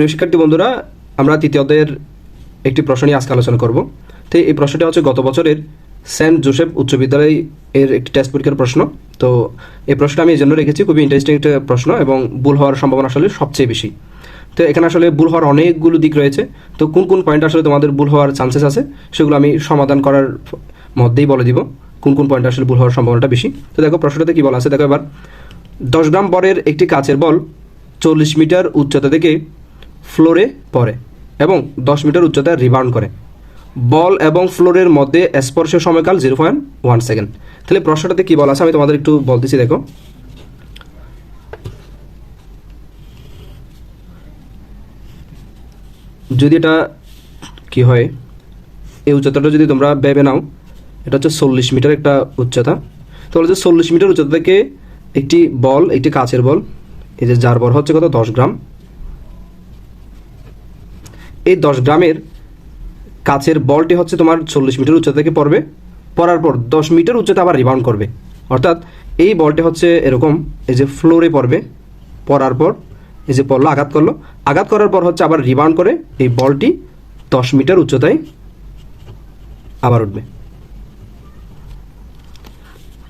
প্রিয় শিক্ষার্থী বন্ধুরা, আমরা তৃতীয় অধ্যায়ের একটি প্রশ্ন নিয়ে আজকে আলোচনা করব। তো এই প্রশ্নটি হচ্ছে, গত বছরের সেন্ট জোসেফ উচ্চ বিদ্যালয় এর একটি টেস্ট পরীক্ষার প্রশ্ন। তো এই প্রশ্নটা আমি এই জন্য রেখেছি, খুবই ইন্টারেস্টিং একটা প্রশ্ন এবং ভুল হওয়ার সম্ভাবনা আসলে সবচেয়ে বেশি। তো এখানে আসলে ভুল হওয়ার অনেকগুলো দিক রয়েছে। তো কোন কোন পয়েন্ট আসলে তোমাদের ভুল হওয়ার চান্সেস আছে, সেগুলো আমি সমাধান করার মধ্যেই বলে দিব, কোন কোন পয়েন্ট আসলে ভুল হওয়ার সম্ভাবনাটা বেশি। তো দেখো প্রশ্নটাতে কি বলা আছে, দেখো এবার। দশ গ্রাম বরের একটি কাচের বল চল্লিশ মিটার উচ্চতা থেকে ফ্লোরে পড়ে এবং দশ মিটার উচ্চতায় রিবাউন্ড করে। বল এবং ফ্লোরের মধ্যে স্পর্শের সময়কাল জিরো পয়েন্ট ওয়ান সেকেন্ড। তাহলে প্রশ্নটাতে কি বলা আছে? আমি তোমাদের একটু বলতেছি, দেখো। যদি এটা কি হয়, এই উচ্চতাটা যদি তোমরা ভেবে নাও, এটা হচ্ছে চল্লিশ মিটার একটা উচ্চতা। তো বলছে চল্লিশ মিটার উচ্চতা থেকে একটি বল, একটি কাচের বল, এই যে যার বর হচ্ছে কত? দশ গ্রাম। এই দশ গ্রামের কাছের বলটি হচ্ছে তোমার চল্লিশ মিটার উচ্চতা থেকে পড়বে। পড়ার পর দশ মিটার উচ্চতা আবার রিবাউন্ড করবে। অর্থাৎ এই বলটি হচ্ছে এরকম, এই যে ফ্লোরে পড়বে। পড়ার পর এই যে পড়ল, আঘাত করল। আঘাত করার পর হচ্ছে আবার রিবাউন্ড করে এই বলটি দশ মিটার উচ্চতায় আবার উঠবে।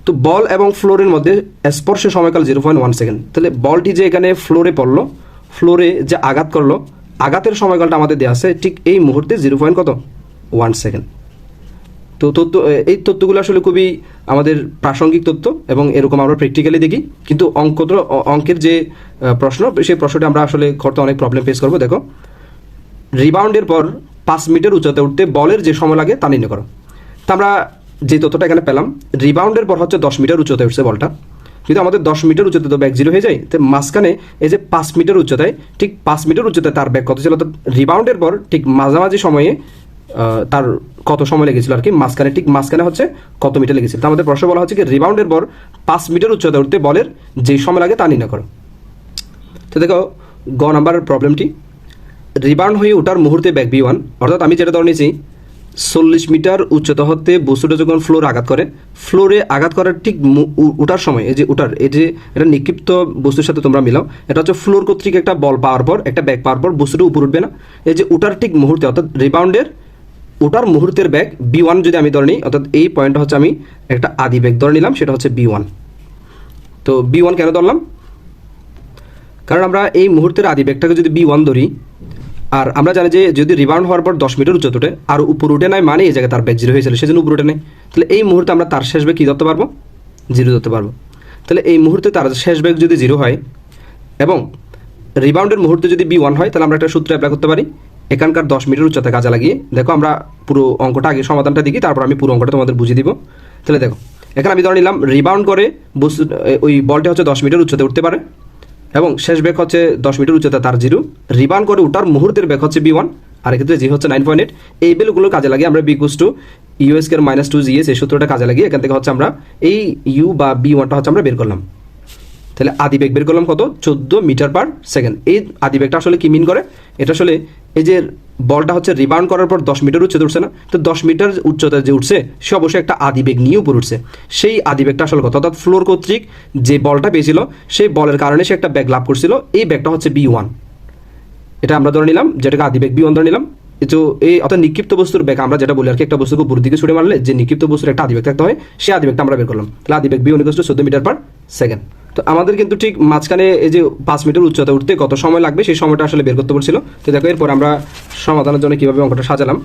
তো বল এবং ফ্লোরের মধ্যে স্পর্শ সময়কাল জিরো পয়েন্ট ওয়ান সেকেন্ড তাহলে বলটি যে এখানে ফ্লোরে পড়ল ফ্লোরে যে আঘাত করল আঘাতের সময়কালটা আমাদের দেওয়া আছে, ঠিক এই মুহূর্তে জিরো পয়েন্ট কত? ওয়ান সেকেন্ড তো তথ্য, এই তথ্যগুলো আসলে খুবই আমাদের প্রাসঙ্গিক তথ্য এবং এরকম আমরা প্র্যাকটিক্যালি দেখি। কিন্তু অঙ্ক অঙ্কের যে প্রশ্ন, সেই প্রশ্নটা আমরা আসলে করতে অনেক প্রবলেম ফেস করব, দেখো। রিবাউন্ডের পর পাঁচ মিটার উচ্চতা উঠতে বলের যে সময় লাগে তা নির্ণয় করো। তা আমরা যে তথ্যটা এখানে পেলাম রিবাউন্ডের পর হচ্ছে দশ মিটার উচ্চতায় উঠছে বলটা। যদি আমাদের দশ মিটার উচ্চতা তো ব্যাগ জিরো হয়ে যায়, তো মাঝখানে এই যে পাঁচ মিটার উচ্চতায়, ঠিক পাঁচ মিটার উচ্চতায় তার ব্যাগ কত ছিল? অর্থাৎ রিবাউন্ডের পর ঠিক মাঝামাঝি সময়ে তার কত সময় লেগেছিল আর কি? মাঝখানে ঠিক মাঝখানে হচ্ছে কত মিটার লেগেছিল? তো আমাদের প্রশ্ন বলা হচ্ছে কি রিবাউন্ডের পর পাঁচ মিটার উচ্চতা উঠতে বলের যে সময় লাগে তা নির্ণয় করো। তো দেখো, গ নাম্বার প্রবলেমটি রিবাউন্ড হয়ে ওঠার মুহূর্তে ব্যাক বি ওয়ান অর্থাৎ আমি যেটা ধরে নিয়েছি চল্লিশ মিটার উচ্চতা হতে বস্তুটা যখন ফ্লোর আঘাত করে, ফ্লোরে আঘাত করার ঠিক মু- উ- ওঠার সময়, এই যে ওঠার এই যে এটা নিক্ষিপ্ত বস্তুর সাথে তোমরা মিলাও, এটা হচ্ছে ফ্লোর কর্তৃক একটা বল পাওয়ার পর, একটা ব্যাগ পাওয়ার পর বস্তুটা উপর উঠবে না। এই যে ওটার ঠিক মুহূর্তে, অর্থাৎ রিবাউন্ডের ওটার মুহূর্তের ব্যাগ বি ওয়ান যদি আমি ধরে নিই, অর্থাৎ এই পয়েন্টটা হচ্ছে আমি একটা আদি ব্যাগ ধরে নিলাম, সেটা হচ্ছে বি ওয়ান তো বি ওয়ান কেন ধরলাম? কারণ আমরা এই মুহূর্তের আদি ব্যাগটাকে যদি বি ওয়ান ধরি আর আমরা জানি যে যদি রিবাউন্ড হওয়ার পর দশ মিটার উচ্চতা আর উপর উঠে নাই মানে এই জায়গায় তার ব্যাগ জিরো হয়েছিল, সেজন্য উপর উঠে নেই। তাহলে এই মুহূর্তে আমরা তার শেষ ব্যাগ কী ধরতে পারব? জিরো ধরতে পারব। তাহলে এই মুহূর্তে তার শেষ ব্যাগ যদি জিরো হয়, এবং রিবাউন্ডের মুহূর্তে যদি বি ওয়ান হয়, তাহলে আমরা একটা সূত্র অ্যাপ্লাই করতে পারি। এখানকার দশ মিটার উচ্চতা কাজে লাগিয়ে, দেখো আমরা পুরো অঙ্কটা আগে সমাধানটা দেখি, তারপর আমি পুরো অঙ্কটা তোমাদের বুঝিয়ে দিব। তাহলে দেখো, এখানে আমি ধরে নিলাম রিবাউন্ড করে বস্তু ওই বলটা হচ্ছে দশ মিটার উচ্চতে উঠতে পারে। এবং শেষ বেগ হচ্ছে দশ মিটার উচ্চতা তার জিরো। রিবান করে ওঠার মুহূর্তের বেগ হচ্ছে বি ওয়ান আর এক্ষেত্রে জি হচ্ছে নাইন পয়েন্ট এইট এই বেলগুলো কাজে লাগিয়ে আমরা বি কুস টু ইউএস কে মাইনাস টু জিএস এই সূত্রটা কাজে লাগিয়ে এখান থেকে হচ্ছে আমরা এই ইউ বা বি ওয়ানটা হচ্ছে আমরা বের করলাম। তাহলে আদি বেগ বের করলাম কত? চোদ্দ মিটার পার সেকেন্ড এই আদি বেগটা আসলে কি মিন করে? এটা আসলে এই যে বলটা হচ্ছে রিবাউন্ড করার পর দশ মিটার উচ্চতে উঠছে না, তো দশ মিটার উচ্চতা যে উঠছে, সে অবশ্যই একটা আদিবেগ নিয়ে উপর উঠছে। সেই আদিবেগটা আসল কথা অর্থাৎ ফ্লোর কর্তৃক যে বলটা পেয়েছিল, সেই বলের কারণে সে একটা ব্যাগ লাভ করছিল। এই ব্যাগটা হচ্ছে বি ওয়ান এটা আমরা ধরে নিলাম, যেটাকে আদিবেগ বি ওয়ান ধরে নিলাম। তো এই অর্থাৎ নিক্ষিপ্ত বস্তুর বেগ, আমরা যেটা বলি আর কি, একটা বস্তুকে উপর দিকে ছুটে মারলে যে নিক্ষিপ্ত বস্তুর একটা আদি বেগ থাকতে হয় সে আদি বেগটা আমরা বের করলাম। তাহলে আদি বেগ বি ওয়ান চোদ্দ মিটার পার সেকেন্ড তো আমাদের কিন্তু ঠিক মাঝখানে এই যে পাঁচ মিটার উচ্চতা উঠতে কত সময় লাগবে, সেই সময়টা আসলে বের করতে বলছিল। তো দেখো, এরপর আমরা সমাধানের জন্য কীভাবে অঙ্কটা সাজালাম।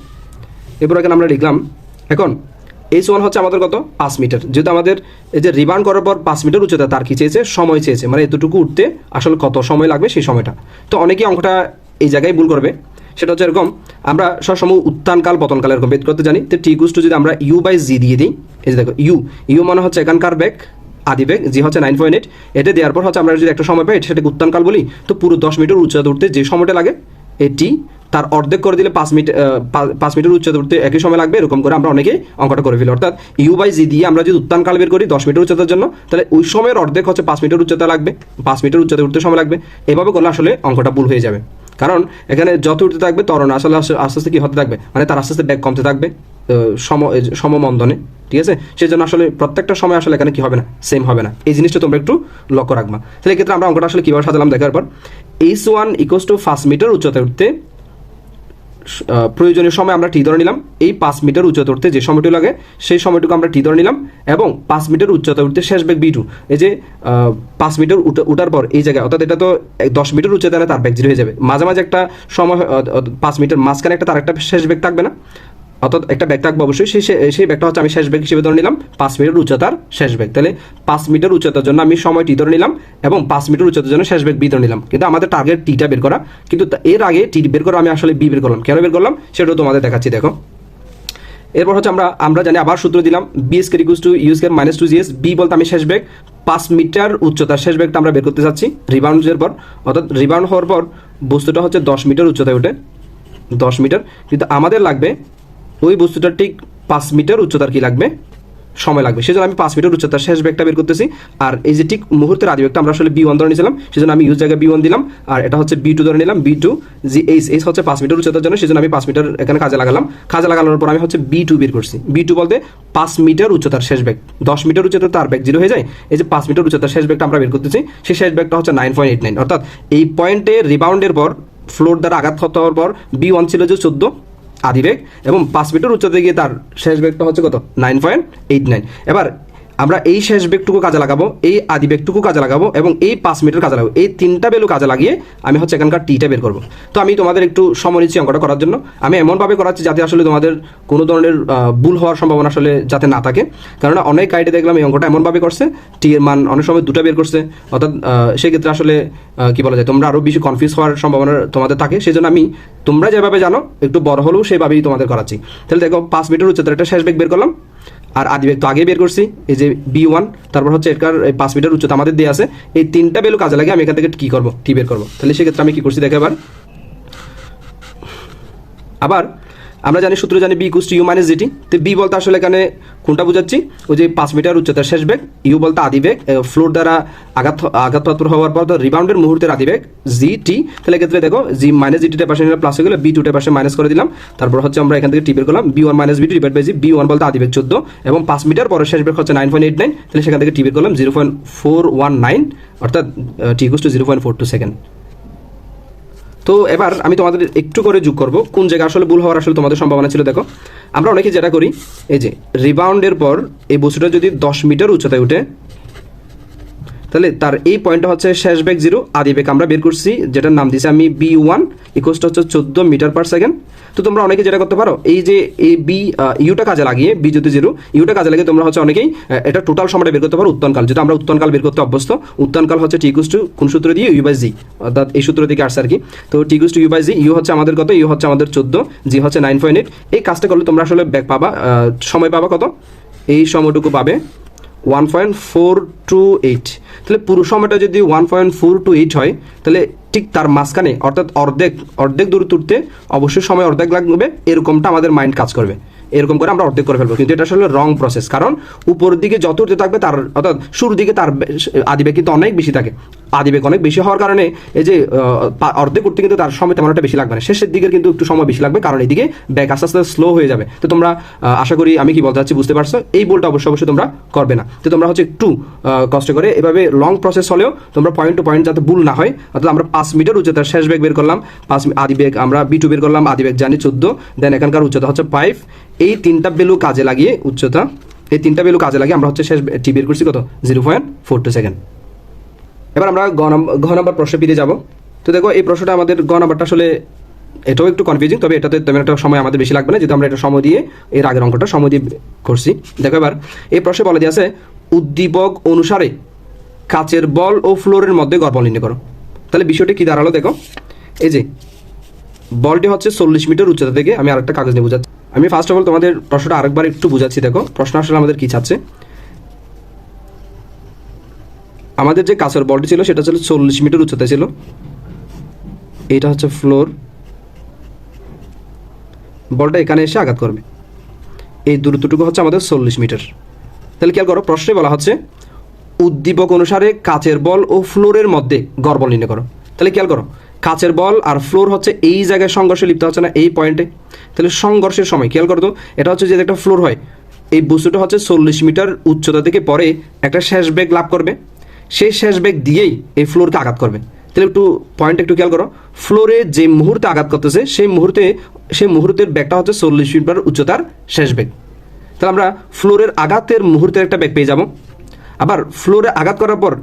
এরপর এখানে আমরা লিখলাম, এখন এইচ ওয়ান হচ্ছে আমাদের কত? পাঁচ মিটার যেহেতু আমাদের এই যে রিবাউন্ড করার পর পাঁচ মিটার উচ্চতা তার কি চেয়েছে? সময় চেয়েছে। মানে এতটুকু উঠতে আসলে কত সময় লাগবে সেই সময়টা। তো অনেকেই অঙ্কটা এই জায়গায় ভুল করবে। সেটা হচ্ছে এরকম, আমরা সবসময় উত্থানকাল পতনকাল এরকম বেদ করতে জানি। তো টি টু যদি আমরা ইউ বাই জি দিয়ে দিই, এই যে দেখো ইউ ইউ মানে হচ্ছে এখানকার ব্যাগ আদি বেগ জি হচ্ছে নাইন পয়েন্ট এইট এটা দেওয়ার পর হচ্ছে আমরা যদি একটা সময় পাই, সেটাকে উত্থানকাল বলি, তো পুরো দশ মিটার উচ্চতা উঠতে যে সময়টা লাগে, এটি তার অর্ধেক করে দিলে পাঁচ মিটার পাঁচ মিটার উচ্চতা উঠতে একই সময় লাগবে, এরকম করে আমরা অনেকেই অঙ্কটা করে ফেলি। অর্থাৎ ইউ বাই জি দিয়ে আমরা যদি উত্তানকাল বের করি দশ মিটার উচ্চতার জন্য, তাহলে ওই সময়ের অর্ধেক হচ্ছে পাঁচ মিটার উচ্চতা লাগবে, পাঁচ মিটার উচ্চতা উঠতে সময় লাগবে। এভাবে করলে আসলে অঙ্কটা ভুল হয়ে যাবে। কারণ এখানে যত উঠতে থাকবে তরণ আসলে আস্তে আস্তে কী হতে থাকবে? মানে তার আস্তে আস্তে ব্যাগ কমতে থাকবে সম সমমন্দনে, ঠিক আছে? সেই জন্য আসলে প্রত্যেকটা সময় আসলে এখানে কি হবে না? সেম হবে না। এই জিনিসটা তোমরা একটু লক্ষ্য রাখবা। তাহলে এক্ষেত্রে আমরা অঙ্কটা আসলে কীভাবে সাজালাম দেখার পর H one equals to first metre উচ্চতায় উঠতে প্রয়োজনীয় সময় আমরা টি ধরে নিলাম। এই পাঁচ মিটার উচ্চতা উঠতে যে সময়টুকু লাগে, সেই সময়টুকু আমরা টি ধরে নিলাম এবং পাঁচ মিটার উচ্চতা উঠতে শেষ বেগ বি টু এই যে পাঁচ মিটার উঠে- উঠার পর এই জায়গায়, অর্থাৎ এটা তো দশ মিটার উচ্চতা তার বেগ জিরো হয়ে যাবে। মাঝে মাঝে একটা সময় পাঁচ মিটার মাঝখানে একটা তার একটা শেষ বেগ থাকবে না। অর্থাৎ একটা ব্যাগ থাকবে অবশ্যই। সেই সেই- ব্যাগটা হচ্ছে আমি শেষ ব্যাগ হিসেবে ধরে নিলাম। পাঁচ মিটার উচ্চতার শেষ ব্যাগ তাহলে পাঁচ মিটার উচ্চতার জন্য আমি সময় টি ধরে নিলাম এবং পাঁচ মিটার উচ্চতার জন্য শেষ ব্যাগ বি ধরে নিলাম। কিন্তু আমাদের টার্গেট টিটা বের করা। কিন্তু এর আগে টি বের করা আমি আসলে বি বের করলাম। কেন বের করলাম? সেটাও তোমাদের দেখাচ্ছি, দেখো। এরপর হচ্ছে আমরা আমরা জানি আবার সূত্র দিলাম। B square equal to U square minus two GS B বলতে আমি শেষ ব্যাগ পাঁচ মিটার উচ্চতার শেষ ব্যাগটা আমরা বের করতে চাচ্ছি রিবাউন্ডের পর। অর্থাৎ রিবাউন্ড হওয়ার পর বস্তুটা হচ্ছে দশ মিটার উচ্চতায় ওঠে। দশ মিটার। কিন্তু আমাদের লাগবে ওই বস্তুটার ঠিক পাঁচ মিটার উচ্চতার কি লাগবে? সময় লাগবে। সেজন্য আমি পাঁচ মিটার উচ্চতার শেষ ব্যাগটা বের করতেছি। আর এই যে ঠিক মুহূর্তের আদি ব্যাগটা আমরা আসলে বি ওয়ান ধরে নিয়েছিলাম, সেজন্য আমি ইউজ জায়গায় বি ওয়ান দিলাম। আর এটা হচ্ছে বি টু ধরে নিলাম B two G H H হচ্ছে পাঁচ মিটার উচ্চতার জন্য, সেজন্য আমি পাঁচ মিটার এখানে কাজে লাগালাম। কাজে লাগানোর পর আমি হচ্ছে বি টু বের করছি। বি টু বলতে পাঁচ মিটার উচ্চতার শেষ ব্যাগ। দশ মিটার উচ্চতার তার ব্যাগ জিরো হয়ে যায়। এই যে পাঁচ মিটার উচ্চতার শেষ ব্যাগটা আমরা বের করতেছি, সেই শেষ ব্যাগটা হচ্ছে নাইন পয়েন্ট এইট নাইন অর্থাৎ এই পয়েন্টে রিবাউন্ডের পর ফ্লোর দ্বারা আঘাত হওয়ার পর বি ওয়ান ছিল যে চোদ্দ আদি বেগ এবং পাঁচ মিটার উচ্চতায় গিয়ে তার শেষ বেগটা হচ্ছে কত? নাইন পয়েন্ট এইট নাইন এবার আমরা এই শেষ বেগটুকু কাজে লাগাবো, এই আদি বেগটুকু কাজে লাগাবো এবং এই পাঁচ মিটার কাজে লাগাবো। এই তিনটা বেলু কাজে লাগিয়ে আমি হচ্ছে এখানকার টিটা বের করব। তো আমি তোমাদের একটু সময় নিচ্ছি অঙ্কটা করার জন্য। আমি এমনভাবে করাচ্ছি যাতে আসলে তোমাদের কোনো ধরনের ভুল হওয়ার সম্ভাবনা আসলে যাতে না থাকে। কারণ অনেক গাইডে দেখলাম এই অঙ্কটা এমনভাবে করছে টি এর মান অনেক সময় দুটো বের করছে। অর্থাৎ সেক্ষেত্রে আসলে কি বলা যায়, তোমরা আরও বেশি কনফিউজ হওয়ার সম্ভাবনা তোমাদের থাকে। সেই জন্য আমি তোমরা যেভাবে জানো, একটু বড় হলেও সেভাবেই তোমাদের করাচ্ছি। তাহলে দেখো, পাঁচ মিটার উচ্চতার একটা শেষ বেগ বের করলাম। আর আদি বেগ তো আগে বের করছি, এই যে বি ওয়ান তারপর হচ্ছে এই পাঁচ মিটার উচ্চতা আমাদের দিয়ে আছে। এই তিনটা বেলু কাজে লাগে আমি এখান থেকে কী করব? টি বের করব। তাহলে সেক্ষেত্রে আমি কী করছি দেখে আবার আমরা জানি সূত্র জানি B equals U minus GT তো বি বলতে আসলে এখানে কোনটা বোঝাচ্ছি? ওই যে পাঁচ মিটার উচ্চতার শেষ বেগ ইউ বলতে আদি বেগ ফ্লোর দ্বারা আঘাত আঘাতপ্রাপ্ত হওয়ার পর রিবাউন্ডের মুহূর্তের আদি বেগ জি টি তাহলে এক্ষেত্রে দেখো জি মাইনাস জিটিটা পাশে নিলে প্লাস হয়ে গেলে বি টুটা পাশে মাইনাস করে দিলাম, তারপর হচ্ছে আমরা এখান থেকে টি বের করলাম B one minus B two divide by G B one বলতে আদি বেগ চোদ্দ, এবং পাঁচ মিটার পরে শেষ বেগ হচ্ছে নাইন পয়েন্ট এইট নাইন তাহলে সেখান থেকে টি বের করলাম zero point four one nine অর্থাৎ T equals to zero point four two second তো এবার আমি তোমাদের একটু করে যোগ করব। কোন জায়গা আসলে ভুল হওয়ার আসলে তোমাদের সম্ভাবনা ছিল, দেখো। আমরা অনেকে যেটা করি, এই যে রিবাউন্ডের পর এই বস্তুটা যদি দশ মিটার উচ্চতায় উঠে, তাহলে তার এই পয়েন্টটা হচ্ছে শেষ ব্যাগ জিরো আদি বেগ আমরা বের করছি, যেটার নাম দিয়েছি আমি বি ওয়ান ইকোসটা হচ্ছে চোদ্দ মিটার পার সেকেন্ড তো তোমরা অনেকে যেটা করতে পারো, এই যে এই বি ইউটা কাজে লাগিয়ে, বি যদি জিরো ইউটা কাজে লাগিয়ে তোমরা হচ্ছে অনেকেই এটা টোটাল সময়টা বের করতে পারো উত্তনকাল যেটা আমরা উত্তনকাল বের করতে অভ্যস্ত উত্তনকাল হচ্ছে টিকুস টু কোন সূত্র দিয়ে? ইউ বাই জি অর্থাৎ এই সূত্র থেকে আসছে আর কি। তো T equals to U by G U হচ্ছে আমাদের কত? ইউ হচ্ছে আমাদের চোদ্দ জি হচ্ছে নাইন পয়েন্ট এইট এই কাজটা করলে তোমরা আসলে ব্যাক পাবা সময় পাবা কত? এই সময়টুকু পাবে one point four two eight তাহলে পুরো সময়টা যদি one point four two eight হয়, তাহলে ঠিক তার মাঝখানে, অর্থাৎ অর্ধেক অর্ধেক দূর তুলতে অবশ্যই সময় অর্ধেক লাগবে। এরকমটা আমাদের মাইন্ড কাজ করবে। এরকম করে আমরা অর্ধেক করে ফেলব। কিন্তু এটা আসলে রং প্রসেস কারণ উপরের দিকে যত থাকবে তার, অর্থাৎ শুরুর দিকে তার আদিবে কিন্তু অনেক বেশি থাকে। আদিবেগ অনেক বেশি হওয়ার কারণে এই যে অর্ধেক উঠতে কিন্তু তার সময় তেমন একটা বেশি লাগবে না। শেষের দিকের কিন্তু একটু সময় বেশি লাগবে, কারণ এদিকে ব্যাক আস্তে আস্তে স্লো হয়ে যাবে। তো তোমরা আশা করি আমি কি বলতে চাচ্ছি বুঝতে পারছ? এই বলটা অবশ্যই অবশ্যই তোমরা করবে না। তো তোমরা হচ্ছে একটু কষ্ট করে এভাবে লং প্রসেস হলেও তোমরা পয়েন্ট টু পয়েন্ট যাতে ভুল না হয়, অর্থাৎ আমরা পাঁচ মিটার উচ্চতার শেষ বেগ বের করলাম, পাঁচ আদি বেগ আমরা বি টু বের করলাম, আদি বেগ জানি চোদ্দ দেন এখানকার উচ্চতা হচ্ছে ফাইভ এই তিনটা বেলু কাজে লাগিয়ে উচ্চতা, এই তিনটা বেলু কাজে লাগিয়ে আমরা হচ্ছে শেষ টি বের করছি কত? Zero point four two second এবার আমরা ঘ নাম্বার প্রশ্নে ফিরে যাব। তো দেখো, এই প্রশ্নটা আমাদের গ নাম্বারটা আসলে এটাও একটু কনফিউজিং তবে এটাতে তেমন একটা সময় আমাদের বেশি লাগবে না, যেহেতু আমরা এটা সময় দিয়ে, এর আগের অঙ্কটা সময় দিয়ে করছি। দেখো এবার, এই প্রশ্নে বলা দিয়ে আছে, উদ্দীপক অনুসারে কাচের বল ও ফ্লোরের মধ্যে গড় বল নির্ণয় করো। তাহলে বিষয়টি কি দাঁড়াল দেখো? এই যে, বলটি হচ্ছে চল্লিশ মিটার উচ্চতা থেকে, আমি আরেকটা কাগজ নিয়ে বোঝাচ্ছি। আমি ফার্স্ট অফ অল তোমাদের প্রশ্নটা আরেকবার একটু বোঝাচ্ছি দেখো, প্রশ্ন আসলে আমাদের কি চাচ্ছে? আমাদের যে কাছের বলটি ছিল, সেটা ছিল চল্লিশ মিটার উচ্চতা ছিল। এইটা হচ্ছে ফ্লোর বলটা এখানে এসে আঘাত করবে। এই দূরত্বটুকু হচ্ছে আমাদের চল্লিশ মিটার। তাহলে খেয়াল করো, প্রশ্নে বলা হচ্ছে, উদ্দীপক অনুসারে কাচের বল ও ফ্লোরের মধ্যে গড় বল নির্ণয় করো। তাহলে খেয়াল করো, কাচের বল আর ফ্লোর হচ্ছে এই জায়গায় সংঘর্ষে লিপ্ত হচ্ছে না, এই পয়েন্টে তাহলে সংঘর্ষের সময়, খেয়াল করো তো, এটা হচ্ছে যে একটা ফ্লোর হয়, এই বস্তুটা হচ্ছে চল্লিশ মিটার উচ্চতা থেকে পরে একটা শেষ বেগ লাভ করবে। সেই শেষ ব্যাগ দিয়েই এই ফ্লোরকে আঘাত করবে। তাহলে একটু পয়েন্ট একটু খেয়াল করো ফ্লোরে যে মুহূর্তে আঘাত করতেছে, সেই মুহূর্তে, সেই মুহূর্তের ব্যাগটা হচ্ছে চল্লিশ মিটার উচ্চতার শেষ ব্যাগ তাহলে আমরা ফ্লোরের আঘাতের মুহূর্তের একটা ব্যাগ পেয়ে যাব। আবার ফ্লোরে আঘাত করার পর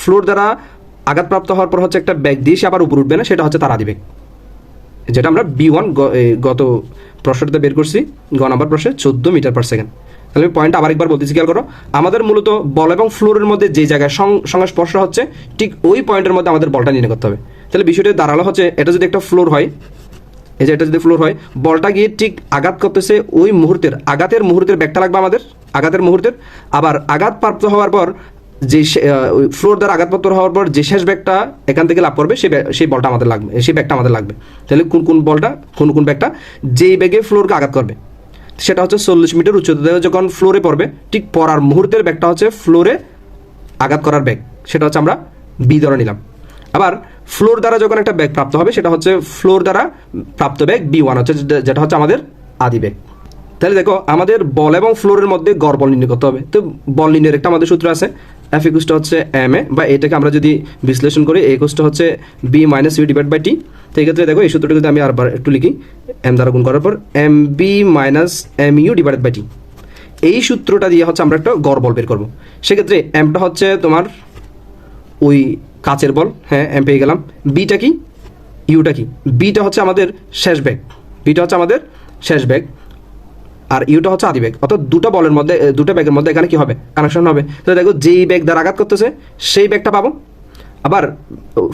ফ্লোর দ্বারা আঘাতপ্রাপ্ত হওয়ার পর হচ্ছে একটা ব্যাগ দিয়ে সে আবার উপর উঠবে না, সেটা হচ্ছে তার আদি বেগ যেটা আমরা বি ওয়ান গত প্রশ্নটাতে বের করছি, গ নাম্বার প্রশ্নে চোদ্দ মিটার পার সেকেন্ড তাহলে আমি পয়েন্ট আবার একবার বলতেছি, খেয়াল করো। আমাদের মূলত বল এবং ফ্লোরের মধ্যে যে জায়গায় সংস্পর্শ হচ্ছে, ঠিক ওই পয়েন্টের মধ্যে আমাদের বলটা নির্ণয় করতে হবে। তাহলে বিষয়টা দাঁড়াল হচ্ছে, এটা যদি একটা ফ্লোর হয়, এই যে এটা যদি ফ্লোর হয়, বলটা গিয়ে ঠিক আঘাত করতেছে ওই মুহূর্তের, আঘাতের মুহূর্তের ব্যাগটা লাগবে আমাদের, আঘাতের মুহূর্তের। আবার আঘাত প্রাপ্ত হওয়ার পর, যে ফ্লোর দ্বারা আঘাতপ্রাপ্ত হওয়ার পর যে শেষ ব্যাগটা এখান থেকে লাভ করবে সেই সেই বলটা আমাদের লাগবে সেই ব্যাগটা আমাদের লাগবে। তাহলে কোন কোন বলটা, কোন কোন ব্যাগটা যেই ব্যাগে ফ্লোরকে আঘাত করবে। সেটা হচ্ছে চল্লিশ মিটার উচ্চতা থেকে যখন ফ্লোরে পড়বে, ঠিক পড়ার মুহূর্তের ব্যাগটা হচ্ছে ফ্লোরে আঘাত করার ব্যাগ। সেটা হচ্ছে আমরা বি ধরে নিলাম। আবার ফ্লোর দ্বারা যখন একটা ব্যাগ প্রাপ্ত হবে, সেটা হচ্ছে ফ্লোর দ্বারা প্রাপ্ত ব্যাগ বি ওয়ান হচ্ছে যেটা- হচ্ছে আমাদের আদি ব্যাগ। তাহলে দেখো, আমাদের বল এবং ফ্লোরের মধ্যে গড় বল নির্ণয় করতে হবে। তো বল নির্ণয়ের একটা আমাদের সূত্র আছে। এফ ইকুসটা হচ্ছে এম এ বা এটাকে আমরা যদি বিশ্লেষণ করি এ ইকুসটা হচ্ছে B minus U divide by T তো এই ক্ষেত্রে দেখো এই সূত্রটা যদি আমি আরবার একটু লিখি এম দ্বারা গুণ করার পর M B minus M U divide by T এই সূত্রটা দিয়ে হচ্ছে আমরা একটা গড় বল বের করব। সেক্ষেত্রে এমটা হচ্ছে তোমার ওই কাচের বল হ্যাঁ এম পেয়ে গেলাম। বিটা কি? ইউটা কি? বিটা হচ্ছে আমাদের শেষ ব্যাগ বিটা হচ্ছে আমাদের শেষ ব্যাগ আর ইউটা হচ্ছে আদি ব্যাগ অর্থাৎ দুটো বলের মধ্যে দুটো ব্যাগের মধ্যে এখানে কি হবে? কানেকশন হবে। তো দেখো, যেই ব্যাগ দ্বারা আঘাত করতেছে, সেই ব্যাগটা পাবো। আবার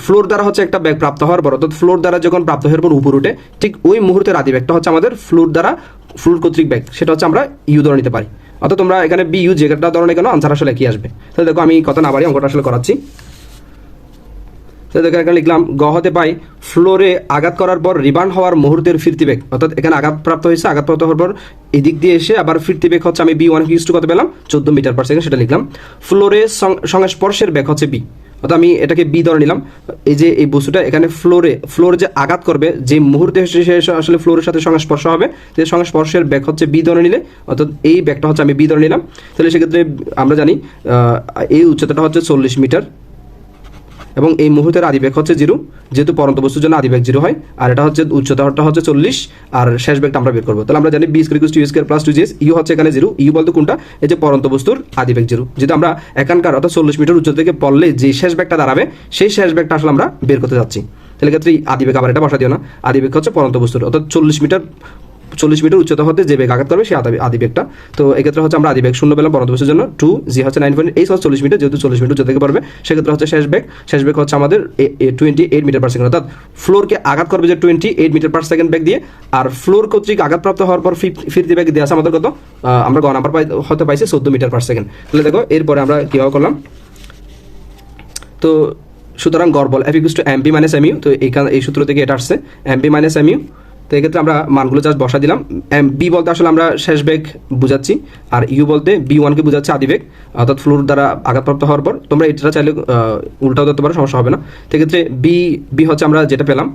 ফ্লোর দ্বারা হচ্ছে একটা ব্যাগ প্রাপ্ত হওয়ার পর, অর্থাৎ ফ্লোর দ্বারা যখন প্রাপ্ত হওয়ার পর উপর উঠে, ঠিক ওই মুহূর্তের আদি ব্যাগটা হচ্ছে আমাদের ফ্লোর দ্বারা ফ্লোর কর্তৃক ব্যাগ সেটা হচ্ছে আমরা ইউ ধরে নিতে পারি। অর্থাৎ তোমরা এখানে বি ইউ যেটা ধরনের কেন আনসার আসলে কি আসবে? তাহলে দেখো, আমি কথা না বাড়ি অঙ্কটা আসলে করাচ্ছি। তো এখানে লিখলাম গ পাই ফ্লোরে আঘাত করার পর রিবাউন্ড হওয়ার মুহূর্তের ফিরতি বেগ। অর্থাৎ এখানে আঘাতপ্রাপ্ত হয়েছে, আঘাতপ্রাপ্ত হওয়ার পর এদিক দিয়ে এসে আবার ফিরতি বেগ হচ্ছে আমি বি ওয়ান ইউজ টু কত পেলাম, চোদ্দ মিটার পার সেকেন্ড সেটা লিখলাম। ফ্লোরে সংস্পর্শের বেগ হচ্ছে বি অর্থাৎ আমি এটাকে বি ধরে নিলাম। এই যে এই বস্তুটা এখানে ফ্লোরে, ফ্লোর যে আঘাত করবে, যে মুহূর্তে সে আসলে ফ্লোরের সাথে সংস্পর্শ হবে যে সংস্পর্শের ব্যাগ হচ্ছে বি ধরে নিলে, অর্থাৎ এই ব্যাগটা হচ্ছে আমি বি ধরে নিলাম। তাহলে সেক্ষেত্রে আমরা জানি এই উচ্চতাটা হচ্ছে চল্লিশ মিটার। এবং এই মুহূর্তের আদিবেগ হচ্ছে জিরো, যেহেতু পরন্ত বস্তুর জন্য আদিবেগ জিরো হয়, আর এটা হচ্ছে উচ্চতাটা হচ্ছে চল্লিশ, আর শেষ বেগটা আমরা বের করব। তাহলে আমরা জানি B square to square plus two GS U হচ্ছে এখানে জিরো ইউ বলতে কোনটা? এই যে পরন্ত বস্তুর আদিবেগ জিরো। যেহেতু আমরা এখানকার অর্থাৎ চল্লিশ মিটার উচ্চতা থেকে পড়লে যে শেষ বেগটা দাঁড়াবে, সেই শেষ বেগটা আসলে আমরা বের করতে যাচ্ছি। তাহলে ক্ষেত্রে আদিবেগ আবার এটা বসা দিও না। আদিবেগ হচ্ছে পরন্ত বস্তুর, অর্থাৎ চল্লিশ মিটার চল্লিশ মিটার উচ্চতা হতে যে বেগ আঘাত করবে সেই আদি আদিবেগটা তো এক্ষেত্রে হচ্ছে আমরা আদিবেগ শূন্য পেলাম পরন্ত বস্তুর জন্য। টু জি হচ্ছে নাইন পয়েন্ট এইট হচ্ছে চল্লিশ মিটার, যেহেতু চল্লিশ মিটার উচ্চতা থেকে পারবে সেক্ষেত্রে হচ্ছে শেষ বেগ শেষ বেগ হচ্ছে আমাদের twenty eight metre per second অর্থাৎ ফ্লোরকে আঘাত করবে যে twenty eight metre per second বেগ দিয়ে, আর ফ্লোর কর্তৃক আঘাতপ্রাপ্ত হওয়ার পর ফিরতি বেগ দিয়ে আছে আমাদের কত? আমরা গ নাম্বার হতে পাইছি চোদ্দ মিটার পার সেকেন্ড তাহলে দেখো, এরপরে আমরা কীভাবে করলাম? তো সুতরাং গড় বল F equals to MP minus MU তো এইখানে এই সূত্র থেকে এটা আসছে। এমপি মাইনাস এমইউ তো এক্ষেত্রে আমরা মানগুলো জাস্ট বসা দিলাম। বি বলতে আসলে আমরা শেষ বেগ বুঝাচ্ছি, আর ইউ বলতে বি ওয়ানকে বুঝাচ্ছে আদি বেগ, অর্থাৎ ফ্লোর দ্বারা আঘাতপ্রাপ্ত হওয়ার পর। তোমরা এটা চাইলে উল্টাও ধরতে পারো, সমস্যা হবে না। সেক্ষেত্রে বি বি হচ্ছে আমরা যেটা পেলাম,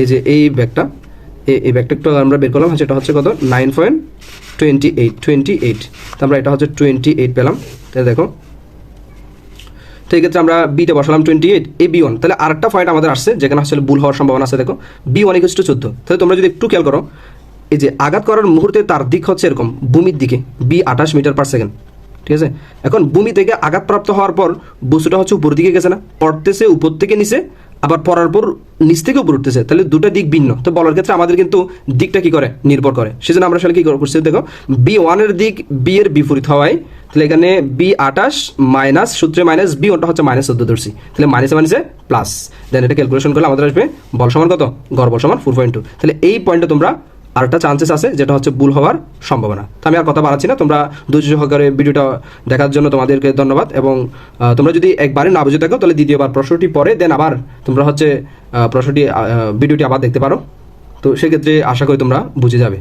এই যে এই ব্যাগটা এই এই ব্যাগটা একটু আমরা বের করলাম, সেটা হচ্ছে কত? Nine point twenty eight twenty eight তো আমরা এটা হচ্ছে টোয়েন্টি এইট পেলাম। তাহলে দেখো তো এক্ষেত্রে আমরা বিতে বসালাম twenty eight A B one তাহলে আরেকটা পয়েন্ট আমাদের আসছে, যেখানে আসলে ভুল হওয়ার সম্ভাবনা আছে, দেখো। বি ওয়ান ইকুয়াস টু চোদ্দ। তাহলে তোমরা যদি একটু খেয়াল করো, এই যে আঘাত করার মুহূর্তে তার দিক হচ্ছে এরকম, ভূমির দিকে বি আঠাশ মিটার পার সেকেন্ড ঠিক আছে? এখন ভূমি থেকে আঘাতপ্রাপ্ত হওয়ার পর বস্তুটা হচ্ছে উপর দিকে গেছে না, পড়তেছে উপর থেকে নিচে, আবার পড়ার পর নিচ থেকে উপর উঠতেছে। তাহলে দুটো দিক ভিন্ন। তো বলার ক্ষেত্রে আমাদের কিন্তু দিকটা কি করে? নির্ভর করে। সেজন্য আমরা আসলে কি করছি, দেখো বি ওয়ানের দিক বি এর বিপরীত হওয়ায় তাহলে এখানে বি আঠাশ মাইনাস সূত্রে মাইনাস বি ওটা হচ্ছে মাইনাস চোদ্দ ধরছি। তাহলে মাইনাসে মাইনাসে প্লাস দেন এটা ক্যালকুলেশন করলে আমাদের আসবে বল সমান কত? গড় বল সমান ফোর পয়েন্ট টু তাহলে এই পয়েন্টে তোমরা আরেকটা চান্সেস আছে, যেটা হচ্ছে ভুল হওয়ার সম্ভাবনা। তো আমি আর কথা বাড়াচ্ছি না, তোমরা ধৈর্য সহকারে ভিডিওটা দেখার জন্য তোমাদেরকে ধন্যবাদ এবং তোমরা যদি একবারে না বুঝে থাকো, তাহলে দ্বিতীয়বার প্রশ্নটি পরে দেন আবার তোমরা হচ্ছে প্রশ্নটি ভিডিওটি আবার দেখতে পারো। তো সেক্ষেত্রে আশা করি তোমরা বুঝে যাবে।